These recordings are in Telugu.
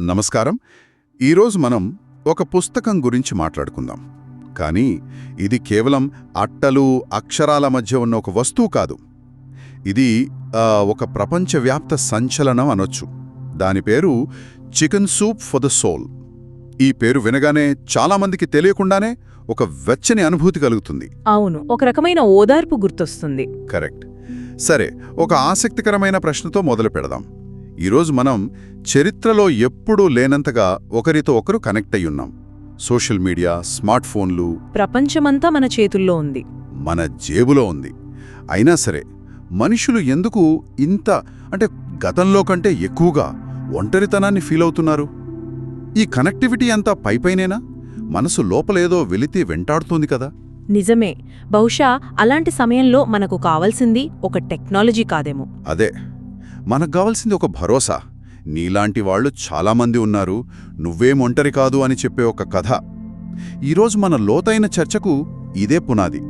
నమస్కారం. ఈరోజు మనం ఒక పుస్తకం గురించి మాట్లాడుకుందాం. కానీ ఇది కేవలం అట్టలు అక్షరాల మధ్య ఉన్న ఒక వస్తువు కాదు. ఇది ఒక ప్రపంచవ్యాప్త సంచలనం అనొచ్చు. దాని పేరు chicken soup for the soul. ఈ పేరు వినగానే చాలామందికి తెలియకుండానే ఒక వెచ్చని అనుభూతి కలుగుతుంది. అవును ఒక రకమైన ఓదార్పు గుర్తొస్తుంది. కరెక్ట్. సరే ఒక ఆసక్తికరమైన ప్రశ్నతో మొదలు పెడదాం. ఈరోజు మనం చరిత్రలో ఎప్పుడూ లేనంతగా ఒకరితో ఒకరు కనెక్ట్ అయ్యున్నాం సోషల్ మీడియా స్మార్ట్ ఫోన్లు ప్రపంచమంతా మన చేతుల్లో ఉంది. మన జేబులో ఉంది. అయినా సరే మనుషులు ఎందుకు ఇంత అంటే గతంలో కంటే ఎక్కువగా ఒంటరితనాన్ని ఫీల్ అవుతున్నారు? ఈ కనెక్టివిటీ అంతా పైపైనేనా? మనసు లోపలేదో వెలితి వెంటాడుతోంది కదా? నిజమే. బహుశా అలాంటి సమయంలో మనకు కావాల్సింది ఒక టెక్నాలజీ కాదేమో. అదే. మనకు కావాల్సింది ఒక భరోసా. నీలాంటి వాళ్ళు చాలామంది ఉన్నారు. నువ్వేం ఒంటరి కాదు అని చెప్పే ఒక కథ. ఈరోజు మన లోతైన చర్చకు ఇదే పునాది.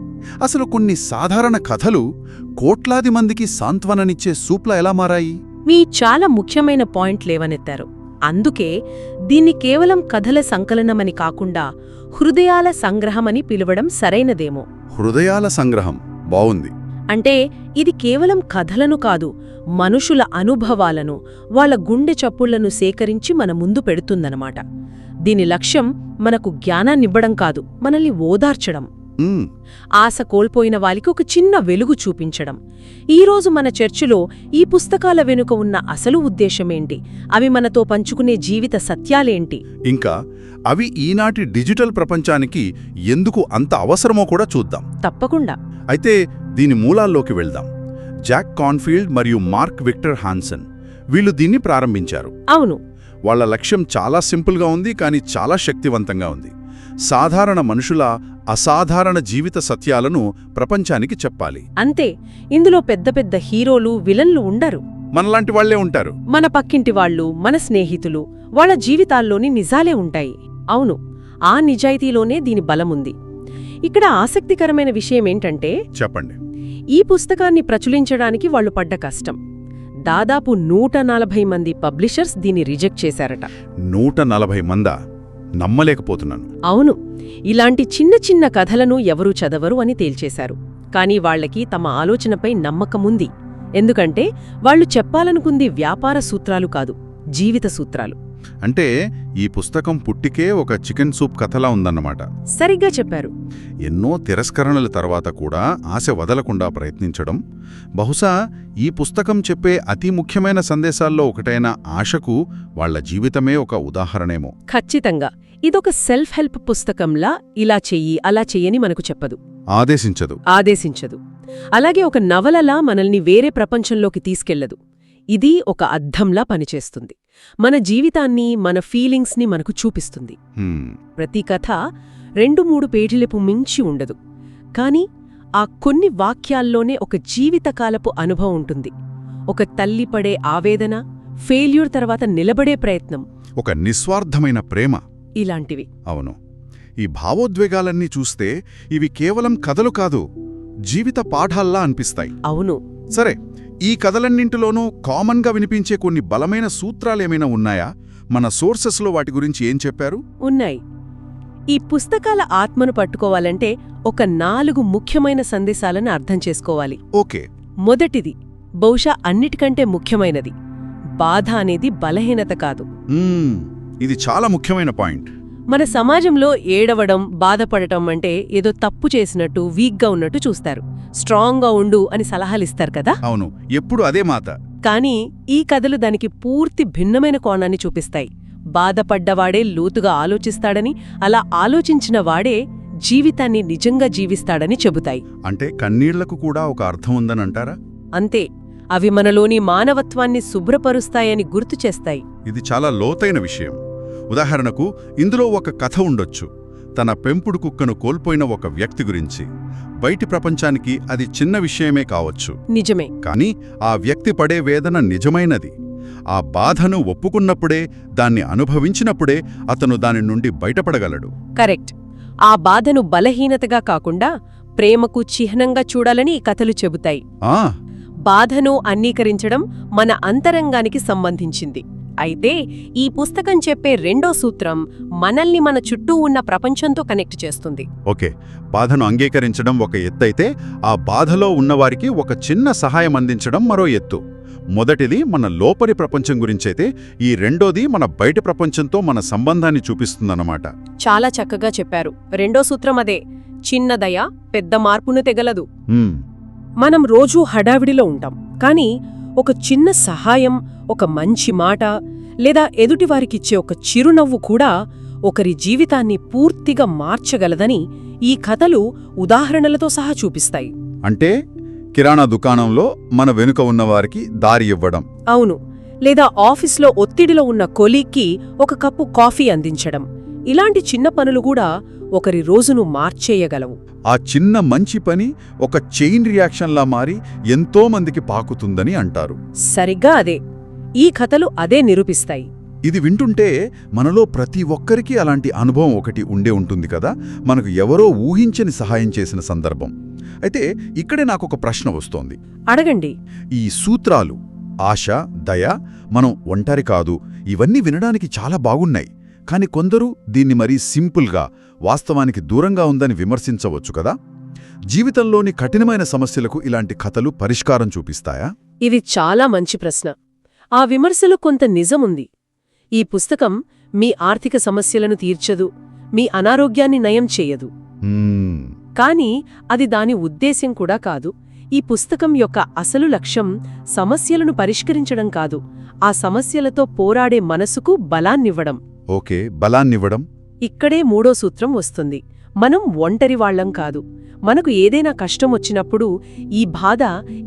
అసలు కొన్ని సాధారణ కథలు కోట్లాది మందికి సాంత్వననిచ్చే సూప్లా ఎలా మారాయి? మీ చాలా ముఖ్యమైన పాయింట్ లేవనెత్తారు. అందుకే దీన్ని కేవలం కథల సంకలనమని కాకుండా హృదయాల సంగ్రహమని పిలవడం సరైనదేమో. హృదయాల సంగ్రహం. బావుంది. అంటే ఇది కేవలం కథలను కాదు మనుషుల అనుభవాలను వాళ్ళ గుండె చప్పుళ్ళను సేకరించి మన ముందు పెడుతుందనమాట దీని లక్ష్యం మనకు జ్ఞానాన్నివ్వడం కాదు మనల్ని ఓదార్చడం. ఆశ కోల్పోయిన వారికి ఒక చిన్న వెలుగు చూపించడం. ఈరోజు మన చర్చిలో ఈ పుస్తకాల వెనుక ఉన్న అసలు ఉద్దేశమేంటి? అవి మనతో పంచుకునే జీవిత సత్యాలేంటి? ఇంకా అవి ఈనాటి డిజిటల్ ప్రపంచానికి ఎందుకు అంత అవసరమో కూడా చూద్దాం. తప్పకుండా. అయితే దీని మూలాల్లోకి వెళ్దాం. జాక్ కాన్ఫీల్డ్ మరియు మార్క్ విక్టర్ హాన్సన్ వీళ్ళు దీన్ని ప్రారంభించారు. అవును. వాళ్ళ లక్ష్యం చాలా సింపుల్గా ఉంది కానీ చాలా శక్తివంతంగా ఉంది. సాధారణ మనుషుల అసాధారణ జీవిత సత్యాలను ప్రపంచానికి చెప్పాలి. అంతే. ఇందులో పెద్ద పెద్ద హీరోలు విలన్లు ఉండరు. మనలాంటి వాళ్ళే ఉంటారు. మన పక్కింటి వాళ్ళు మన స్నేహితులు వాళ్ళ జీవితాల్లోని నిజాలే ఉంటాయి. అవును ఆ నిజాయితీలోనే దీని బలముంది. ఇక్కడ ఆసక్తికరమైన విషయమేంటంటే చెప్పండి. ఈ పుస్తకాన్ని ప్రచురించడానికి వాళ్ళు పడ్డ కష్టం. దాదాపు నూట నలభై మంది పబ్లిషర్స్ దీన్ని రిజెక్ట్ చేశారట. నూట నలభై మందా? నమ్మలేకపోతున్నాను. అవును. ఇలాంటి చిన్న చిన్న కథలను ఎవరూ చదవరు అని తేల్చేశారు. కానీ వాళ్ళకి తమ ఆలోచనపై నమ్మకముంది ఎందుకంటే వాళ్ళు చెప్పాలనుకుంది వ్యాపార సూత్రాలు కాదు జీవిత సూత్రాలు. అంటే ఈ పుస్తకం పుట్టికే ఒక చికెన్ సూప్ కథలా ఉందన్నమాట. సరిగ్గా చెప్పారు. ఎన్నో తిరస్కరణల తర్వాత కూడా ఆశ వదలకుండా ప్రయత్నించడం బహుశా ఈ పుస్తకం చెప్పే అతి ముఖ్యమైన సందేశాల్లో ఒకటైన ఆశకు వాళ్ళ జీవితమే ఒక ఉదాహరణేమో. ఖచ్చితంగా. ఇదొక సెల్ఫ్ హెల్ప్ పుస్తకంలా ఇలా చెయ్యి అలా చెయ్యని మనకు చెప్పదు. ఆదేశించదు. ఆదేశించదు. అలాగే ఒక నవలలా మనల్ని వేరే ప్రపంచంలోకి తీసుకెళ్ళదు. ఇది ఒక అద్దంలా పనిచేస్తుంది. మన జీవితాన్ని మన ఫీలింగ్స్ని మనకు చూపిస్తుంది. ప్రతి కథ రెండు మూడు పేజీలపు మించి ఉండదు. కాని ఆ కొన్ని వాక్యాల్లోనే ఒక జీవితకాలపు అనుభవం ఉంటుంది. ఒక తల్లి పడే ఆవేదన ఫెయిల్యూర్ తర్వాత నిలబడే ప్రయత్నం. ఒక నిస్వార్థమైన ప్రేమ. ఇలాంటివి. అవును. ఈ భావోద్వేగాలన్నీ చూస్తే ఇవి కేవలం కథలు కాదు జీవిత పాఠాల్లా అనిపిస్తాయి. అవును. సరే ఈ కథలన్నింటిలోనూ కామన్గా వినిపించే కొన్ని బలమైన సూత్రాలేమైనా ఉన్నాయా? మన సోర్సెస్లో వాటి గురించి ఏం చెప్పారు? ఉన్నాయి. ఈ పుస్తకాల ఆత్మను పట్టుకోవాలంటే ఒక నాలుగు ముఖ్యమైన సందేశాలను అర్థం చేసుకోవాలి. ఓకే. మొదటిది బహుశా అన్నిటికంటే ముఖ్యమైనది. బాధ అనేది బలహీనత కాదు. ఇది చాలా ముఖ్యమైన పాయింట్. మన సమాజంలో ఏడవడం బాధపడటం అంటే ఏదో తప్పు చేసినట్టు వీక్గా ఉన్నట్టు చూస్తారు. స్ట్రాంగ్గా ఉండు అని సలహాలిస్తారు కదా? అవును. ఎప్పుడు అదే మాట. కానీ ఈ కథలు దానికి పూర్తి భిన్నమైన కోణాన్ని చూపిస్తాయి. బాధపడ్డవాడే లోతుగా ఆలోచిస్తాడని అలా ఆలోచించిన వాడే జీవితాన్ని నిజంగా జీవిస్తాడని చెబుతాయి. అంటే కన్నీళ్ళకు కూడా ఒక అర్థం ఉందని అంటారా అంతే. అవి మనలోని మానవత్వాన్ని శుభ్రపరుస్తాయని గుర్తు చేస్తాయి. ఇది చాలా లోతైన విషయం. ఉదాహరణకు ఇందులో ఒక కథ ఉండొచ్చు. తన పెంపుడు కుక్కను కోల్పోయిన ఒక వ్యక్తి గురించి. బయటి ప్రపంచానికి అది చిన్న విషయమే కావచ్చు. నిజమే. కానీ ఆ వ్యక్తి పడే వేదన నిజమైనది. ఆ బాధను ఒప్పుకున్నప్పుడే దాన్ని అనుభవించినప్పుడే అతను దాని నుండి బయటపడగలడు. కరెక్ట్. ఆ బాధను బలహీనతగా కాకుండా ప్రేమకు చిహ్నంగా చూడాలని ఈ కథలు చెబుతాయి. ఆ! బాధను అన్నీకరించడం మన అంతరంగానికి సంబంధించింది. అయితే ఈ పుస్తకం చెప్పే రెండో సూత్రం మనల్ని మన చుట్టూ ఉన్న ప్రపంచంతో కనెక్ట్ చేస్తుంది. ఓకే. బాధను అంగీకరించడం ఒక ఎత్తైతే ఆ బాధలో ఉన్నవారికి ఒక చిన్న సహాయం అందించడం మరో ఎత్తు. మొదటిది మన లోపలి ప్రపంచం గురించైతే ఈ రెండోది మన బయటి ప్రపంచంతో మన సంబంధాన్ని చూపిస్తుందన్నమాట. చాలా చక్కగా చెప్పారు. రెండో సూత్రం అదే. చిన్న దయ పెద్ద మార్పును తెగలదు. మనం రోజూ హడావిడిలో ఉంటాం. కానీ ఒక చిన్న సహాయం ఒక మంచి మాట లేదా ఎదుటివారికిచ్చే ఒక చిరునవ్వు కూడా ఒకరి జీవితాన్ని పూర్తిగా మార్చగలదని ఈ కథలు ఉదాహరణలతో సహా చూపిస్తాయి. అంటే కిరాణా దుకాణంలో మన వెనుక ఉన్నవారికి దారి ఇవ్వడం. అవును. లేదా ఆఫీస్లో ఒత్తిడిలో ఉన్న కొలీగ్కి ఒక కప్పు కాఫీ అందించడం. ఇలాంటి చిన్న పనులు కూడా ఒకరి రోజును మార్చేయగలవు. ఆ చిన్న మంచి పని ఒక చైన్ రియాక్షన్లా మారి ఎంతో మందికి పాకుతుందని అంటారు. సరిగ్గా అదే. ఈ కథలు అదే నిరూపిస్తాయి. ఇది వింటుంటే మనలో ప్రతి ఒక్కరికి అలాంటి అనుభవం ఒకటి ఉండే ఉంటుంది కదా? మనకు ఎవరో ఊహించని సహాయం చేసిన సందర్భం. అయితే ఇక్కడే నాకొక ప్రశ్న వస్తోంది. అడగండి. ఈ సూత్రాలు ఆశ దయ మనం ఒంటరి కాదు ఇవన్నీ వినడానికి చాలా బాగున్నాయి. కాని కొందరు దీన్ని మరీ సింపుల్గా వాస్తవానికి దూరంగా ఉందని విమర్శించవచ్చు కదా? జీవితంలోని కఠినమైన సమస్యలకు ఇలాంటి కథలు పరిష్కారం చూపిస్తాయా? ఇది చాలా మంచి ప్రశ్న. ఆ విమర్శలో కొంత నిజముంది ఈ పుస్తకం మీ ఆర్థిక సమస్యలను తీర్చదు మీ అనారోగ్యాన్ని నయం చేయదు. కానీ అది దాని ఉద్దేశ్యం కూడా కాదు. ఈ పుస్తకం యొక్క అసలు లక్ష్యం సమస్యలను పరిష్కరించడం కాదు ఆ సమస్యలతో పోరాడే మనసుకు బలాన్నివ్వడం. ఓకే బలాన్నివ్వడం. ఇక్కడే మూడో సూత్రం వస్తుంది. మనం ఒంటరి వాళ్ళం కాదు. మనకు ఏదైనా కష్టం వచ్చినప్పుడు ఈ బాధ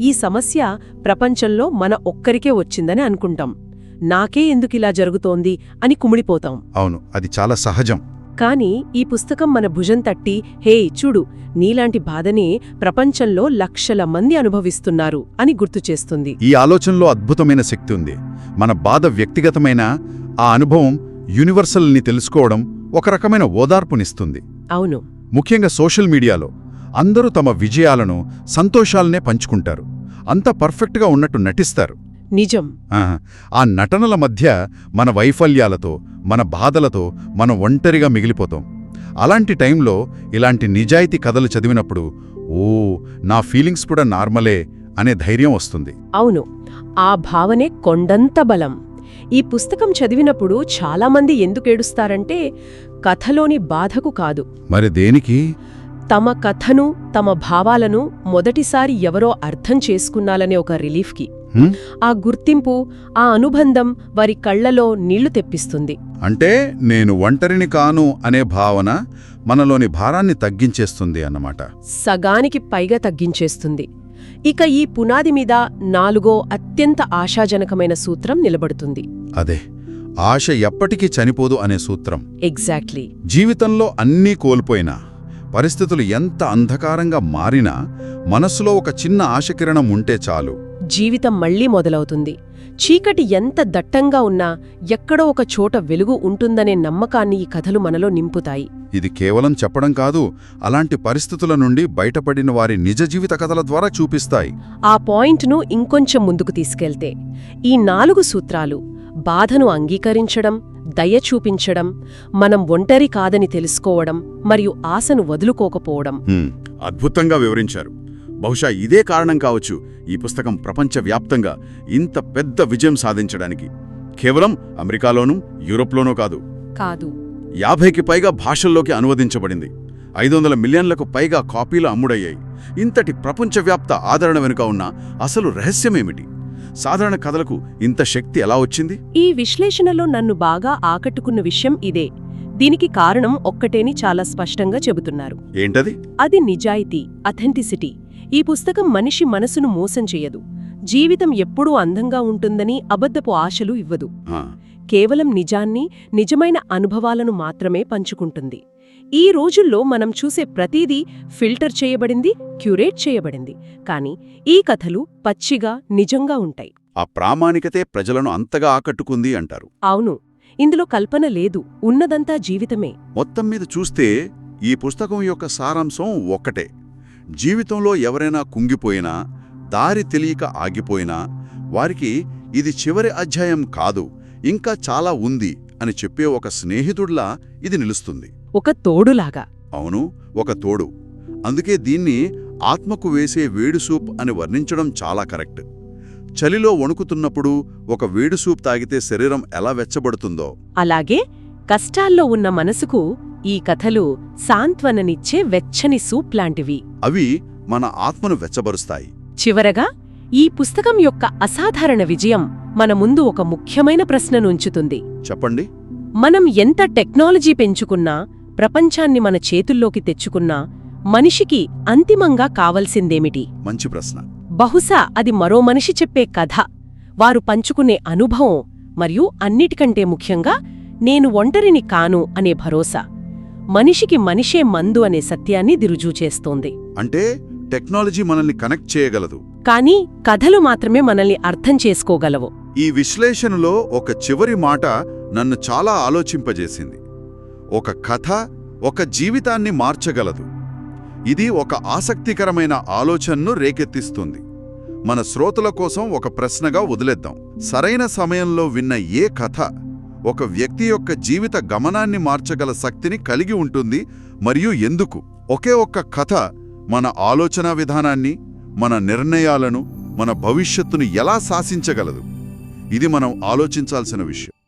ఈ సమస్య ప్రపంచంలో మన ఒక్కరికే వచ్చిందని అనుకుంటాం. నాకే ఎందుకిలా జరుగుతోంది అని కుమిడిపోతాం అవును అది చాలా సహజం. కాని ఈ పుస్తకం మన భుజం తట్టి హే చూడు నీలాంటి బాధనే ప్రపంచంలో లక్షల మంది అనుభవిస్తున్నారు అని గుర్తుచేస్తుంది ఈ ఆలోచనలో అద్భుతమైన శక్తి ఉంది. మన బాధ వ్యక్తిగతమైన ఆ అనుభవం యూనివర్సల్ని తెలుసుకోవడం ఒక రకమైన ఓదార్పునిస్తుంది. అవును. ముఖ్యంగా సోషల్ మీడియాలో అందరూ తమ విజయాలను సంతోషాలనే పంచుకుంటారు. అంత పర్ఫెక్ట్గా ఉన్నట్టు నటిస్తారు. నిజం. ఆ, నటనల మధ్య మన వైఫల్యాలతో మన బాధలతో మనం ఒంటరిగా మిగిలిపోతాం. అలాంటి టైంలో ఇలాంటి నిజాయితీ కథలు చదివినప్పుడు ఓ నా ఫీలింగ్స్ కూడా నార్మలే అనే ధైర్యం వస్తుంది. అవును. ఆ భావనే కొండంత బలం. ఈ పుస్తకం చదివినప్పుడు చాలామంది ఎందుకేడుస్తారంటే కథలోని బాధకు కాదు. మరి దేనికి? తమ కథను తమ భావాలను మొదటిసారి ఎవరో అర్థం చేసుకున్నాలనే ఒక రిలీఫ్కి? ఆ గుర్తింపు ఆ అనుబంధం వారి కళ్ళలో నీళ్ళు తెప్పిస్తుంది. అంటే నేను ఒంటరిని కాను అనే భావన మనలోని భారాన్ని తగ్గించేస్తుంది అన్నమాట. సగానికి పైగా తగ్గించేస్తుంది. ఇక ఈ పునాది మీద నాలుగో అత్యంత ఆశాజనకమైన సూత్రం నిలబడుతుంది. అదే ఆశ ఎప్పటికీ చనిపోదు అనే సూత్రం. ఎగ్జాక్ట్లీ జీవితంలో అన్నీ కోల్పోయినా పరిస్థితులు ఎంత అంధకారంగా మారినా మనస్సులో ఒక చిన్న ఆశకిరణం ఉంటే చాలు. జీవితం మళ్ళీ మొదలవుతుంది. చీకటి ఎంత దట్టంగా ఉన్నా ఎక్కడో ఒక చోట వెలుగు ఉంటుందనే నమ్మకాన్ని ఈ కథలు మనలో నింపుతాయి. ఇది కేవలం చెప్పడం కాదు అలాంటి పరిస్థితుల నుండి బయటపడిన వారి నిజ జీవిత కథల ద్వారా చూపిస్తాయి. ఆ పాయింట్ను ఇంకొంచెం ముందుకు తీసుకెళ్తే ఈ నాలుగు సూత్రాలు బాధను అంగీకరించడం దయ చూపించడం మనం ఒంటరి కాదని తెలుసుకోవడం మరియు ఆశను వదులుకోకపోవడం. అద్భుతంగా వివరించారు. బహుశా ఇదే కారణం కావచ్చు ఈ పుస్తకం ప్రపంచవ్యాప్తంగా ఇంత పెద్ద విజయం సాధించడానికి. కేవలం అమెరికాలోనూ యూరోప్లోనూ కాదు. కాదు. యాభైకి పైగా భాషల్లోకి అనువదించబడింది. ఐదు వందల మిలియన్లకు పైగా కాపీలు అమ్ముడయ్యాయి. ఇంతటి ప్రపంచవ్యాప్త ఆదరణ వెనుక ఉన్న అసలు రహస్యమేమిటి? సాధారణ కథలకు ఇంత శక్తి ఎలా వచ్చింది? ఈ విశ్లేషణలో నన్ను బాగా ఆకట్టుకున్న విషయం ఇదే. దీనికి కారణం ఒక్కటేని చాలా స్పష్టంగా చెబుతున్నారు. ఏంటది? అది నిజాయితీ అథెంటిసిటీ. ఈ పుస్తకం మనిషి మనసును మోసం చేయదు. జీవితం ఎప్పుడూ అందంగా ఉంటుందని అబద్ధపు ఆశలు ఇవ్వదు. కేవలం నిజాన్ని నిజమైన అనుభవాలను మాత్రమే పంచుకుంటుంది. ఈ రోజుల్లో మనం చూసే ప్రతిదీ ఫిల్టర్ చేయబడింది క్యూరేట్ చేయబడింది. కానీ ఈ కథలు పచ్చిగా నిజంగా ఉంటాయి. ఆ ప్రామాణికతే ప్రజలను అంతగా ఆకట్టుకుంది అంటారు. అవును. ఇందులో కల్పన లేదు. ఉన్నదంతా జీవితమే. మొత్తం మీద చూస్తే ఈ పుస్తకం యొక్క సారాంశం ఒక్కటే. జీవితంలో ఎవరైనా కుంగిపోయినా దారి తెలియక ఆగిపోయినా వారికి ఇది చివరి అధ్యాయం కాదు ఇంకా చాలా ఉంది అని చెప్పే ఒక స్నేహితుడిలా ఇది నిలుస్తుంది. ఒక తోడులాగా. అవును ఒక తోడు. అందుకే దీన్ని ఆత్మకు వేసే వేడి సూప్ అని వర్ణించడం చాలా కరెక్ట్. చలిలో వణుకుతున్నప్పుడు ఒక వేడి సూప్ తాగితే శరీరం ఎలా వెచ్చబడుతుందో. అలాగే కష్టాల్లో ఉన్న మనసుకు ఈ కథలు సాంత్వననిచ్చే వెచ్చని సూప్ లాంటివి. అవి మన ఆత్మను వెచ్చబరుస్తాయి. చివరగా ఈ పుస్తకం యొక్క అసాధారణ విజయం మన ముందు ఒక ముఖ్యమైన ప్రశ్నను ఉంచుతుంది. చెప్పండి. మనం ఎంత టెక్నాలజీ పెంచుకున్నా ప్రపంచాన్ని మన చేతుల్లోకి తెచ్చుకున్నా మనిషికి అంతిమంగా కావలసిందేమిటి? మంచి ప్రశ్న. బహుశా అది మరో మనిషి చెప్పే కథ. వారు పంచుకునే అనుభవం మరియు అన్నిటికంటే ముఖ్యంగా నేను ఒంటరిని కాను అనే భరోసా. మనిషికి మనిషే మందు అనే సత్యాన్ని దిరుజూ చేస్తోంది. అంటే టెక్నాలజీ మనల్ని కనెక్ట్ చేయగలదు. కానీ కథలు మాత్రమే మనల్ని అర్థం చేసుకోగలవు. ఈ విశ్లేషణలో ఒక చివరి మాట నన్ను చాలా ఆలోచింపజేసింది. ఒక కథ ఒక జీవితాన్ని మార్చగలదు. ఇది ఒక ఆసక్తికరమైన ఆలోచనను రేకెత్తిస్తుంది. మన శ్రోతల కోసం ఒక ప్రశ్నగా వదిలేద్దాం. సరైన సమయంలో విన్న ఏ కథ ఒక వ్యక్తి యొక్క జీవిత గమనాన్ని మార్చగల శక్తిని కలిగి ఉంటుంది మరియు ఎందుకు? ఒకే ఒక్క కథ మన ఆలోచనా విధానాన్ని మన నిర్ణయాలను మన భవిష్యత్తును ఎలా శాసించగలదు? ఇది మనం ఆలోచించాల్సిన విషయం.